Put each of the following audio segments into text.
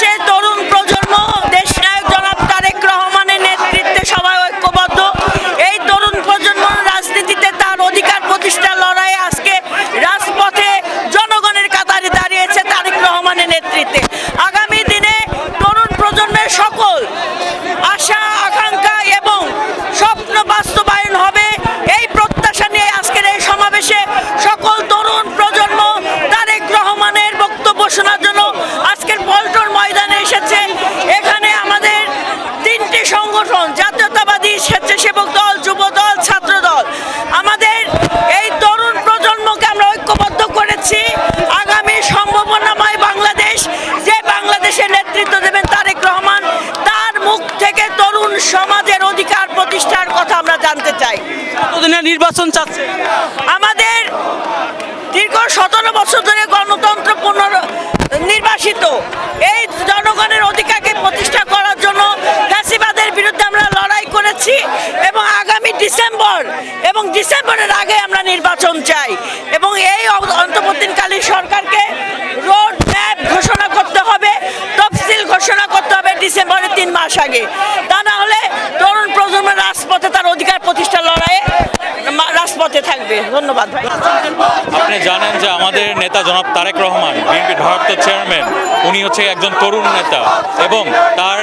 বাংলাদেশের সংগঠন জাতীয়তাবাদী স্বেচ্ছাসেবক দল যুব দল ছাত্র দল। আমাদের এই তরুণ প্রজন্মকে আমরা ঐক্যবদ্ধ করেছি। আগামী সম্ভাবনাময় বাংলাদেশ যে বাংলাদেশের নেতৃত্ব দেবেন তারেক রহমান তার মুখ থেকে তরুণ সমাজের অধিকার প্রতিষ্ঠার কথা আমরা জানতে চাই। নির্বাচন চাচ্ছে? আমাদের দীর্ঘ সতেরো বছর ধরে গণতন্ত্র পুনর এবং ডিসেম্বরের আগে আমরা নির্বাচন চাই। এবং এই অন্তর্বর্তীকালীন সরকারকে রোড ম্যাপ ঘোষণা করতে হবে, তফসিল ঘোষণা করতে হবে ডিসেম্বরের তিন মাস আগে। তা না হলে তরুণ প্রজন্মের রাজপথে তার অধিকার প্রতিষ্ঠার লড়াইয়ে রাজপথে থাকবে। ধন্যবাদ আপনি জানেন যে আমাদের নেতা জনাব তারেক রহমান, বিএনপি ভারপ্রাপ্ত চেয়ারম্যান, উনি হচ্ছে একজন তরুণ নেতা এবং তার,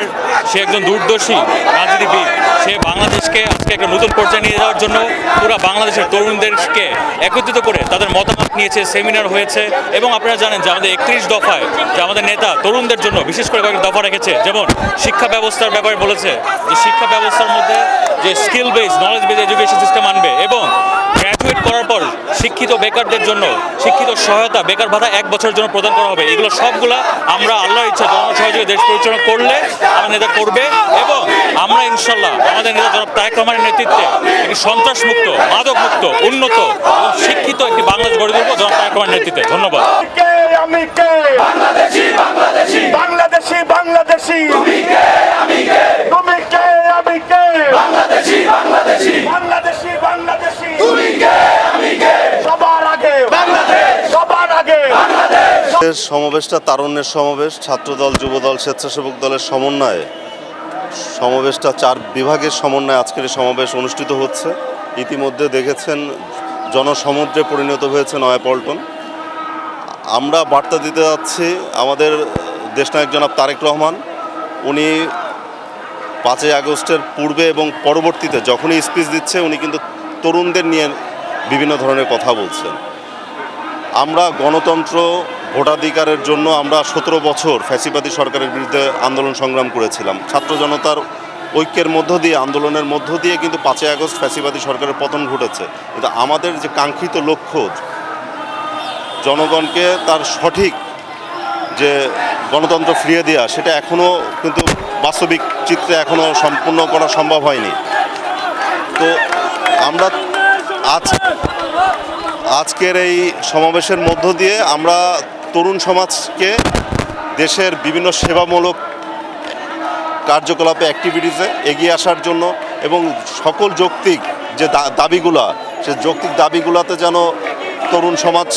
সে একজন দূরদর্শী, রাজনীতিবিদ। সে বাংলাদেশকে আজকে একটা নতুন পর্যায়ে নিয়ে যাওয়ার জন্য পুরো বাংলাদেশের তরুণদেরকে একত্রিত করে তাদের মতামত নিয়েছে, সেমিনার হয়েছে এবং আপনারা জানেন যে আমাদের একত্রিশ দফায় যে আমাদের নেতা তরুণদের জন্য বিশেষ করে কয়েকটা দফা রেখেছে। যেমন শিক্ষা ব্যবস্থার ব্যাপারে বলেছে যে শিক্ষা ব্যবস্থার মধ্যে যে skill base knowledge base education system আনবে এবং গ্র্যাজুয়েট করার পর শিক্ষিত বেকারদের জন্য শিক্ষিত সহায়তা বেকার ভাতা এক বছরের জন্য প্রদান করা হবে। এগুলো সবগুলা আমরা আল্লাহর ইচ্ছা জনসহযোগে দেশ পরিচালনা করলে আমার নেতা করবে এবং আমরা ইনশাল্লাহ আমাদের নেতা জনাব তারেক রহমানের নেতৃত্বে একটি সন্ত্রাস মুক্ত মাদক মুক্ত উন্নত এবং শিক্ষিত একটি বাংলাদেশ গড়ে তুলব জনাব তারেক রহমানের নেতৃত্বে। ধন্যবাদ। কে আমি কে? বাংলাদেশি বাংলাদেশি বাংলাদেশি বাংলাদেশি তুমি কে আমি কে তুমি কে আমি কে বাংলাদেশি বাংলাদেশি বাংলাদেশি বাংলাদেশি তুমি কে আমি কে সবার আগে বাংলাদেশ সবার আগে বাংলাদেশ এর সমাবেশটা তারুণ্যের সমাবেশ, ছাত্রদল, যুবদল, স্বেচ্ছাসেবক দলের সমন্বয়ে। সমাবেশটা চার বিভাগের সমন্বয়ে আজকের সমাবেশ অনুষ্ঠিত হচ্ছে। ইতিমধ্যে দেখেছেন জনসমুদ্রে পরিণত হয়েছে নয়াপল্টন আমরা বার্তা দিতে যাচ্ছি আমাদের দেশনায়ক জনাব তারেক রহমান। উনি পাঁচই আগস্টের পূর্বে এবং পরবর্তীতে যখনই স্পিচ দিচ্ছে, উনি কিন্তু তরুণদের নিয়ে বিভিন্ন ধরনের কথা বলছেন। আমরা গণতন্ত্র ভোটাধিকারের জন্য আমরা সতেরো বছর ফ্যাসিবাদী সরকারের বিরুদ্ধে আন্দোলন সংগ্রাম করেছিলাম। ছাত্র জনতার ঐক্যের মধ্য দিয়ে, আন্দোলনের মধ্য দিয়ে কিন্তু পাঁচই আগস্ট ফ্যাসিবাদী সরকারের পতন ঘটেছে। কিন্তু আমাদের যে কাঙ্ক্ষিত লক্ষ্য, জনগণকে তার সঠিক যে গণতন্ত্র ফিরিয়ে দেওয়া সেটা এখনও কিন্তু বাস্তবিক চিত্রে এখনও সম্পূর্ণ করা সম্ভব হয়নি। তো আমরা আজ আজকের এই সমাবেশের মধ্য দিয়ে আমরা তরুণ সমাজকে দেশের বিভিন্ন সেবামূলক কার্যকলাপে অ্যাক্টিভিটিসে এগিয়ে আসার জন্য এবং সকল যৌক্তিক যে দাবিগুলা সে যৌক্তিক দাবিগুলাতে যেন তরুণ সমাজ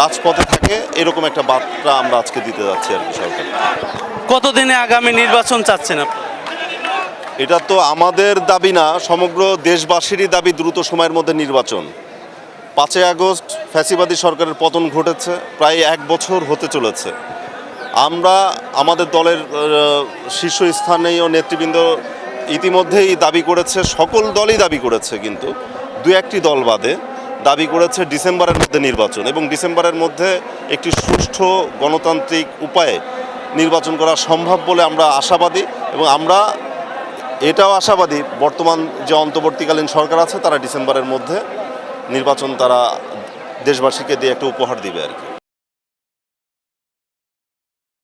রাজপথে থাকে এরকম একটা বার্তা আমরা আজকে দিতে যাচ্ছি আর কি সরকার। কতদিনে আগামী নির্বাচন চাচ্ছেন আপনি? এটা তো আমাদের দাবি না সমগ্র দেশবাসীরই দাবি দ্রুত সময়ের মধ্যে নির্বাচন। পাঁচই আগস্ট ফ্যাসিবাদী সরকারের পতন ঘটেছে, প্রায় এক বছর হতে চলেছে। আমরা আমাদের দলের শীর্ষস্থানীয় নেতৃবৃন্দ ইতিমধ্যেই দাবি করেছে, সকল দলই দাবি করেছে কিন্তু দু একটি দল বাদে দাবি করেছে ডিসেম্বরের মধ্যে নির্বাচন এবং ডিসেম্বরের মধ্যে একটি সুষ্ঠু গণতান্ত্রিক উপায়ে নির্বাচন করা সম্ভব বলে আমরা আশাবাদী এবং আমরা এটাও আশাবাদী, বর্তমান যে অন্তর্বর্তীকালীন সরকার আছে তারা ডিসেম্বরের মধ্যে নির্বাচন তারা দেশবাসীকে দিয়ে একটা উপহার দিবে আর কি।